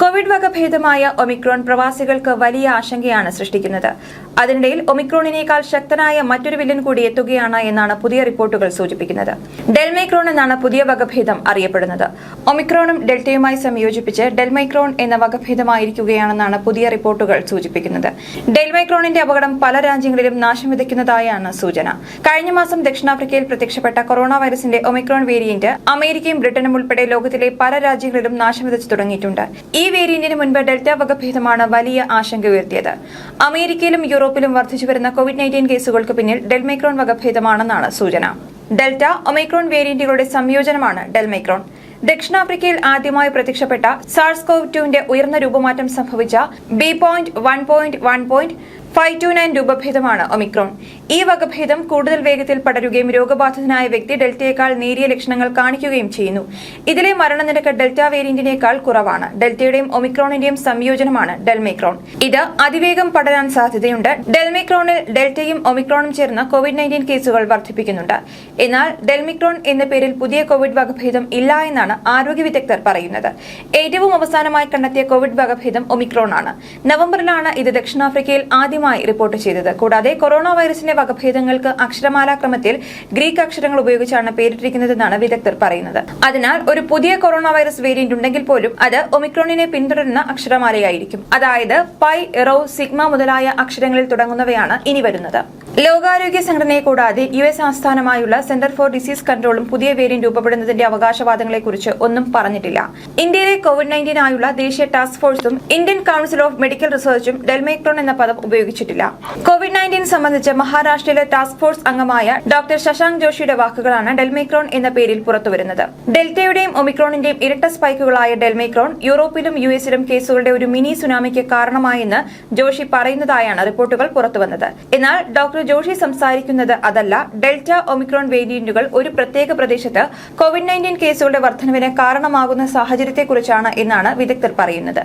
Covid വകഭേദമായ Omicron പ്രവാസികൾക്ക് വലിയ ആശങ്കയാണ് സൃഷ്ടിക്കുന്നത്. അതിനിടയിൽ ഒമിക്രോണിനേക്കാൾ ശക്തനായ മറ്റൊരു വില്ലൻ കൂടി എത്തുകയാണ് എന്നാണ് പുതിയ റിപ്പോർട്ടുകൾ സൂചിപ്പിക്കുന്നത്. ഡെൽമൈക്രോൺ എന്നാണ് പുതിയ വകഭേദം അറിയപ്പെടുന്നത്. ഒമിക്രോണും ഡെൽറ്റയുമായി സംയോജിപ്പിച്ച് ഡെൽമൈക്രോൺ എന്ന വകഭേദമായിരിക്കുകയാണെന്നാണ് പുതിയ റിപ്പോർട്ടുകൾ സൂചിപ്പിക്കുന്നത്. ഡെൽമൈക്രോണിന്റെ അപകടം പല രാജ്യങ്ങളിലും നാശം വിതയ്ക്കുന്നതായാണ് സൂചന. കഴിഞ്ഞ മാസം ദക്ഷിണാഫ്രിക്കയിൽ പ്രത്യക്ഷപ്പെട്ട കൊറോണ വൈറസിന്റെ ഒമിക്രോൺ വേരിയന്റ് അമേരിക്കയും ബ്രിട്ടനും ഉൾപ്പെടെ ലോകത്തിലെ പല രാജ്യങ്ങളിലും നാശം വിതച്ചു തുടങ്ങിയിട്ടുണ്ട്. ഈ വേരിയന്റിന് മുൻപ് ഡെൽറ്റ വകഭേദമാണ് വലിയ ആശങ്ക ഉയർത്തിയത്. അമേരിക്കയിലും യൂറോപ്പിലും വർദ്ധിച്ചുവരുന്ന കോവിഡ് നയന്റീൻ കേസുകൾക്ക് പിന്നിൽ ഡെൽമൈക്രോൺ വകഭേദമാണെന്നാണ് സൂചന. ഡെൽറ്റ ഒമൈക്രോൺ വേരിയന്റുകളുടെ സംയോജനമാണ് ഡെൽമൈക്രോൺ. ദക്ഷിണാഫ്രിക്കയിൽ ആദ്യമായി പ്രത്യക്ഷപ്പെട്ട സാർസ് കോവ് ടുവിന്റെ ഉയർന്ന രൂപമാറ്റം സംഭവിച്ച B point one point one point five two nine രൂപഭേദമാണ് Omicron. ഈ വകഭേദം കൂടുതൽ വേഗത്തിൽ പടരുകയും രോഗബാധിതനായ വ്യക്തി ഡെൽറ്റയേക്കാൾ നേരിയ ലക്ഷണങ്ങൾ കാണിക്കുകയും ചെയ്യുന്നു. ഇതിലെ മരണനിരക്ക് ഡെൽറ്റ വേരിയന്റിനേക്കാൾ കുറവാണ്. ഡെൽറ്റയുടെയും ഒമിക്രോണിന്റെയും സംയോജനമാണ് ഡെൽമൈക്രോൺ. ഇത് അതിവേഗം പടരാൻ സാധ്യതയുണ്ട്. ഡെൽമൈക്രോണിൽ ഡെൽറ്റയും ഒമിക്രോണും ചേർന്ന് കോവിഡ് നയന്റീൻ കേസുകൾ വർദ്ധിപ്പിക്കുന്നുണ്ട്. എന്നാൽ ഡെൽമിക്രോൺ എന്ന പേരിൽ പുതിയ കോവിഡ് വകഭേദം ഇല്ല എന്നാണ് ആരോഗ്യ വിദഗ്ധർ പറയുന്നത്. ഏറ്റവും അവസാനമായി കണ്ടെത്തിയ കോവിഡ് വകഭേദം ഒമിക്രോൺ ആണ്. നവംബറിലാണ് ഇത് ദക്ഷിണാഫ്രിക്കയിൽ ആദ്യമായി റിപ്പോർട്ട് ചെയ്തത്. കൂടാതെ കൊറോണ വൈറസിന്റെ വകഭേദങ്ങൾക്ക് അക്ഷരമാലാക്രമത്തിൽ ഗ്രീക്ക് അക്ഷരങ്ങൾ ഉപയോഗിച്ചാണ് പേരിട്ടിരിക്കുന്നതെന്നാണ് വിദഗ്ധർ പറയുന്നത്. അതിനാൽ ഒരു പുതിയ കൊറോണ വൈറസ് വേരിയന്റ് ഉണ്ടെങ്കിൽ പോലും അത് ഒമിക്രോണിനെ പിന്തുടരുന്ന അക്ഷരമാലയായിരിക്കും. അതായത് പൈ റോ സിഗ്മ മുതലായ അക്ഷരങ്ങളിൽ തുടങ്ങുന്നവയാണ് ഇനി വരുന്നത്. ലോകാരോഗ്യ സംഘടനയെ കൂടാതെ യു എസ് ആസ്ഥാനമായുള്ള സെന്റർ ഫോർ ഡിസീസ് കൺട്രോളും പുതിയ വേരിയന്റ് രൂപപ്പെടുന്നതിന്റെ അവകാശവാദങ്ങളെക്കുറിച്ച് ഒന്നും പറഞ്ഞിട്ടില്ല. ഇന്ത്യയിലെ കോവിഡ് നയന്റീൻ ആയുള്ള ദേശീയ ടാസ്ക് ഫോഴ്സും ഇന്ത്യൻ കൌൺസിൽ ഓഫ് മെഡിക്കൽ റിസർച്ചും ഡെൽമൈക്രോൺ എന്ന പദം ഉപയോഗിച്ചിട്ടില്ല. കോവിഡ് നയന്റീൻ സംബന്ധിച്ച് മഹാരാഷ്ട്രയിലെ ടാസ്ക് ഫോഴ്സ് അംഗമായ ഡോക്ടർ ശശാങ്ക് ജോഷിയുടെ വാക്കുകളാണ് ഡെൽമൈക്രോൺ എന്ന പേരിൽ പുറത്തുവരുന്നത്. ഡെൽറ്റയുടെയും ഒമിക്രോണിന്റെയും ഇരട്ട സ്പൈക്കുകളായ ഡെൽമൈക്രോൺ യൂറോപ്പിലും യു എസിലും കേസുകളുടെ ഒരു മിനി സുനാമിക്ക് കാരണമായെന്ന് ജോഷി പറയുന്നതായാണ് റിപ്പോർട്ടുകൾ പുറത്തുവന്നത്. എന്നാൽ ഡോക്ടർ ജോഷി സംസാരിക്കുന്നത് അതല്ല. ഡെൽറ്റ ഒമിക്രോൺ വേരിയന്റുകൾ ഒരു പ്രത്യേക പ്രദേശത്ത് കോവിഡ് നയന്റീൻ കേസുകളുടെ വർധനവിന് കാരണമാകുന്ന സാഹചര്യത്തെക്കുറിച്ചാണ് എന്നാണ് വിദഗ്ധർ പറയുന്നത്.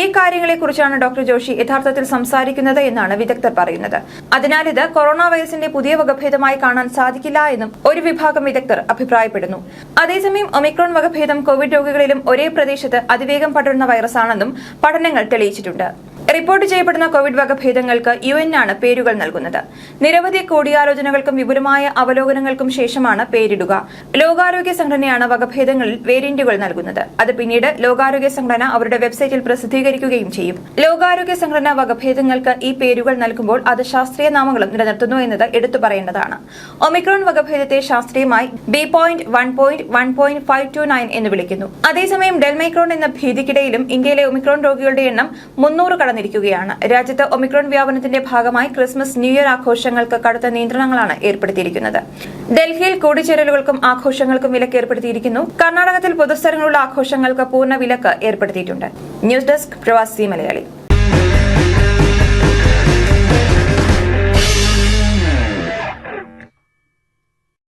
ഈ കാര്യങ്ങളെക്കുറിച്ചാണ് ഡോക്ടർ ജോഷി യഥാർത്ഥത്തിൽ സംസാരിക്കുന്നത് എന്നാണ് വിദഗ്ധർ പറയുന്നത്. അതിനാൽ ഇത് കൊറോണ വൈറസിന്റെ പുതിയ വകഭേദമായി കാണാൻ സാധിക്കില്ല എന്നും ഒരു വിഭാഗം വിദഗ്ധർ അഭിപ്രായപ്പെടുന്നു. അതേസമയം ഒമിക്രോൺ വകഭേദം കോവിഡ് രോഗികളിലും ഒരേ പ്രദേശത്ത് അതിവേഗം പടരുന്ന വൈറസാണെന്നും പഠനങ്ങൾ തെളിയിച്ചിട്ടുണ്ട്. റിപ്പോർട്ട് ചെയ്യപ്പെടുന്ന കോവിഡ് വകഭേദങ്ങൾക്ക് യു എൻ ആണ് പേരുകൾ നൽകുന്നത്. നിരവധി കൂടിയാലോചനകൾക്കും വിപുലമായ അവലോകനങ്ങൾക്കും ശേഷമാണ് പേരിടുക. ലോകാരോഗ്യ സംഘടനയാണ് വകഭേദങ്ങളിൽ വേരിയന്റുകൾ നൽകുന്നത്. അത് പിന്നീട് ലോകാരോഗ്യ സംഘടന അവരുടെ വെബ്സൈറ്റിൽ പ്രസിദ്ധീകരിക്കുകയും ചെയ്യും. ലോകാരോഗ്യ സംഘടന വകഭേദങ്ങൾക്ക് ഈ പേരുകൾ നൽകുമ്പോൾ അത് ശാസ്ത്രീയ നാമങ്ങളും നിലനിർത്തുന്നു എന്നത് എടുത്തു പറയേണ്ടതാണ്. ഒമിക്രോൺ വകഭേദത്തെ ശാസ്ത്രീയമായി B point one point one point five two nine എന്ന് വിളിക്കുന്നു. അതേസമയം ഡെൽമൈക്രോൺ എന്ന ഭീതിക്കിടയിലും ഇന്ത്യയിലെ ഒമിക്രോൺ രോഗികളുടെ എണ്ണം മുന്നൂറ് കടന്നിരിക്കുകയാണ് രാജ്യത്ത് ഒമിക്രോൺ വ്യാപനത്തിന്റെ ഭാഗമായി ക്രിസ്മസ് ന്യൂ ഇയർ ആഘോഷങ്ങൾക്ക് കടുത്ത നിയന്ത്രണങ്ങളാണ് ഏർപ്പെടുത്തിയിരിക്കുന്നത്. ഡൽഹിയിൽ കൂടിച്ചേരലുകൾക്കും ആഘോഷങ്ങൾക്കും വിലക്ക് ഏർപ്പെടുത്തിയിരിക്കുന്നു. കർണാടകത്തിൽ പൊതുസ്ഥലങ്ങളുള്ള ആഘോഷങ്ങൾക്ക് പൂർണ വിലക്ക് ഏർപ്പെടുത്തിയിട്ടുണ്ട്. ന്യൂസ് ഡെസ്ക് പ്രവാസി മലയാളി.